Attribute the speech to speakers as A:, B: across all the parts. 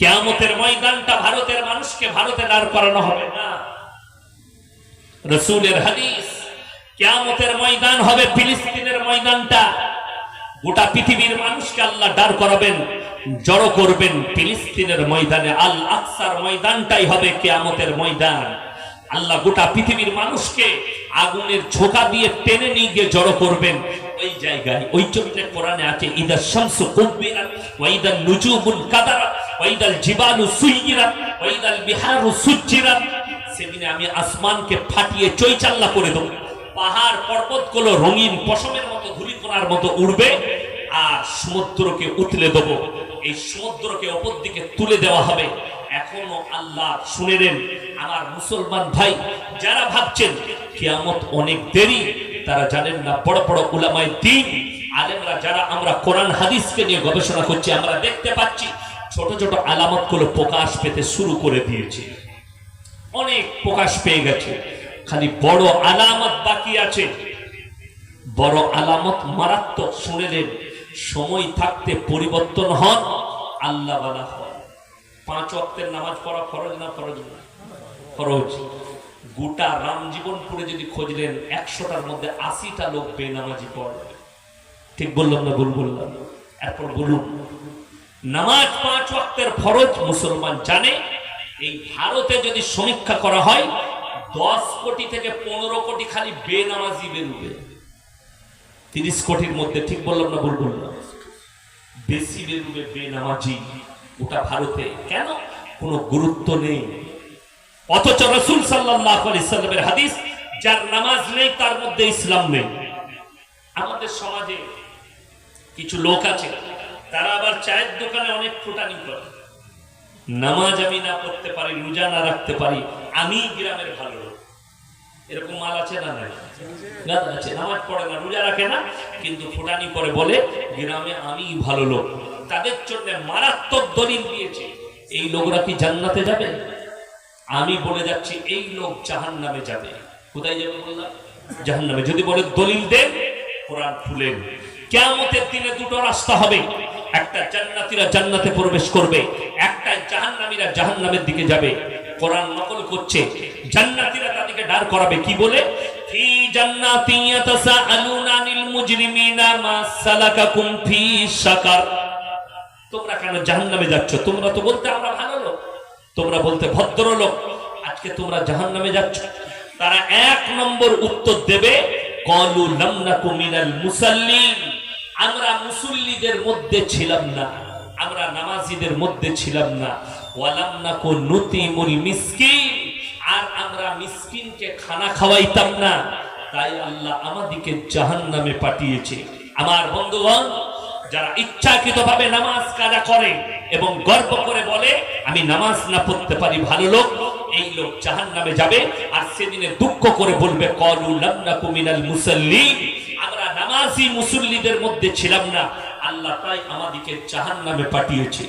A: কেয়ামতের ময়দানটা ভারতের মানুষকে ভারতে দাঁড় করানো হবে না। রসুলের হাদিস, কেয়ামতের ময়দান হবে ফিলিস্তিনের ময়দানটা। গোটা পৃথিবীর মানুষকে আল্লাহ দাঁড় করাবেন, জড়ো করবেন ফিলিস্তিনের ময়দানে। আল আকসার ময়দানটাই হবে কেয়ামতের ময়দান। আল্লাহ গোটা পৃথিবীর মানুষকে আগুনের ঝোঁকা দিয়ে টেনে নিয়ে গিয়ে জড়ো করবেন। ওই জায়গায়, ওই চরিত্রে কোরআনে আছে ইদার শামসু কুব্বিরাত ওয়াইদাল নুজুমুল কাদারাত। ওয়াইদাল জিবালু সুইয়িরাত ওয়াইদাল বিহারু সুজ্জিরাত সেদিনে আমি আসমানকে ফাটিয়ে চৈচাল্লা করে দেবো। পাহাড় পর্বতগুলো রঙিন পশমের মতো ধুলিকোনার মতো উড়বে আর সমুদ্রকে উতলে দেব। এই সমুদ্রকে ওপর দিকে তুলে দেওয়া হবে। এখনও আল্লাহ শুনে নেন, আমার মুসলমান ভাই, যারা ভাবছেন কিয়ামত অনেক দেরি, তারা জানেন না বড় বড় উলামায় দিন, আলেমরা যারা আমরা কোরআন, হাদিসকে নিয়ে গবেষণা করছি, আমরা দেখতে পাচ্ছি ছোট ছোট আলামতগুলো প্রকাশ পেতে শুরু করে দিয়েছে। অনেক প্রকাশ পেয়ে গেছে। খালি বড় আলামত বাকি আছে। বড় আলামত মারাত্মক। শুনে নেন সময় থাকতে পরিবর্তন হন, আল্লাহ বালা হন। পাঁচ অক্টের নামাজ পড়া ফরজ না ফরজ না? ফরজ। গোটা রাম জীবনপুরে যদি খুঁজলেন, একশোটার মধ্যে আশিটা লোক বেনামাজি পড়ে ঠিক বললাম না ভুল বললাম? এরপর বলুন নামাজ পাঁচ ওয়াক্তের ফরজ মুসলমান জানে, এই ভারতে যদি সমীক্ষা করা হয়, দশ কোটি থেকে পনেরো কোটি খালি বেনামাজি বেরোবে। তিরিশ কোটির মধ্যে ঠিক বললাম না ভুল বললাম? বেশি বেরোবে বেনামাজি, ওটা ভারতে। কেন? কোনো গুরুত্ব নেই। অথচ রসুল সাল্লাহ ইসলামের হাদিস, যার নামাজ নেই, তার মধ্যে ইসলাম নেই। আমাদের সমাজে কিছু লোক আছে তারা আবার চায়ের দোকানে অনেক ফুটানি করে। নামাজ আমি না পড়তে পারি, রোজা না রাখতে পারি, আমি গ্রামের ভালো লোক। এরকম মাল আছে না নাই? আছে। নামাজ পড়ে না, রোজা রাখে না, কিন্তু ফুটানি করে বলে, গ্রামে আমি ভালো লোক। তাদের জন্য মারাত্মক দলিল দিয়েছে। এই লোকরা কি জান্নাতে যাবে? আমি বলে যাচ্ছি, এই লোক জাহান নামে যাবে। কোথায় যাবে বললাম? জাহান নামে যদি বলে দলিল দেন, কোরআন খুলেন কেয়ামতের দিনে দুটো রাস্তা হবে। একটা জান্নাতীরা জান্নাতে প্রবেশ করবে, একটা জাহান্নামীরা জাহান্নামের দিকে যাবে। কোরআন নকল করছে, জান্নাতীরা তাদেরকে দাঁড় করাবে, কি বলে? ফি মুজরিমিনা মা সালাকাকুম ফি সাকার তোমরা কেন জাহান্নামে যাচ্ছ? তোমরা তো বলতে আমরা ভালো লোক। তোমরা বলতে ভদ্রলোক। আজকে তোমরা জাহান্নামে যাচ্ছ। তারা এক নম্বর উত্তর দেবে, কলু লামনাকু মিনাল মুসাল্লিন। আমরা মুসল্লিদের মধ্যে ছিলাম না। আমরা নামাজিদের মধ্যে ছিলাম না। ওয়ালাম নাকু নুতিমুল মিসকিন। আর আমরা মিসকিনকে খানা খাওয়াইতাম না। তাই আল্লাহ আমাদিকে জাহান্নামে পাঠিয়েছে। আমার বন্ধুগণ, যারা ইচ্ছাকৃতভাবে নামাজ কাজা করে এবং গর্ব করে বলে, আমি নামাজ না পড়তে পারি ভালো লোক, এই লোক জাহান নামে যাবে। আর সেদিনে দুঃখ করে বলবে, কলু লামনাকু মিনাল মুসাল্লিন। আমরা নামাজি মুসল্লিদের মধ্যে ছিলাম না। আল্লাহ তাই আমাদেরকে জাহান নামে পাঠিয়েছে।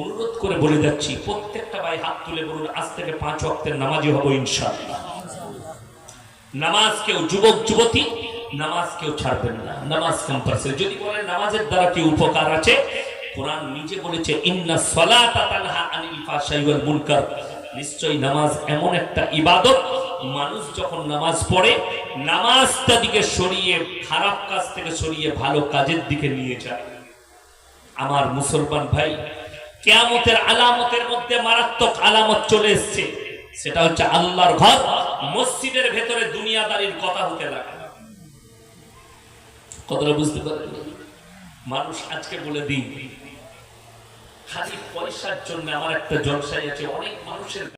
A: অনুরোধ করে বলে যাচ্ছি, প্রত্যেকটা ভাই হাত তুলে বলুন, আজ থেকে পাঁচ ওয়াক্তের নামাজি হব ইনশাআল্লাহ। নামাজ কেউ যুবক, যুবতী, নামাজ কেউ ছাড়বেন না। নামাজ কম্পালসারি যদি বলেন নামাজের দ্বারা কি উপকার আছে? কোরআন নিজে বলেছে, ইন্না সালাতা নামাজ এমন একটা ইবাদত মানুষ যখন নামাজ পড়ে, নামাজটা দিকে সরিয়ে, খারাপ কাজ থেকে সরিয়ে, ভালো কাজের দিকে নিয়ে যায়। আমার মুসলমান ভাই, কেয়ামতের আলামতের মধ্যে মারাত্মক আলামত চলে এসছে। সেটা হচ্ছে আল্লাহর ঘর, মসজিদের ভেতরে দুনিয়াদারির কথা হতে লাগে কথাটা বুঝতে পারেন মানুষ আজকে বলে দিই খালি পয়সার জন্য আমার একটা জলসাই আছে, অনেক মানুষের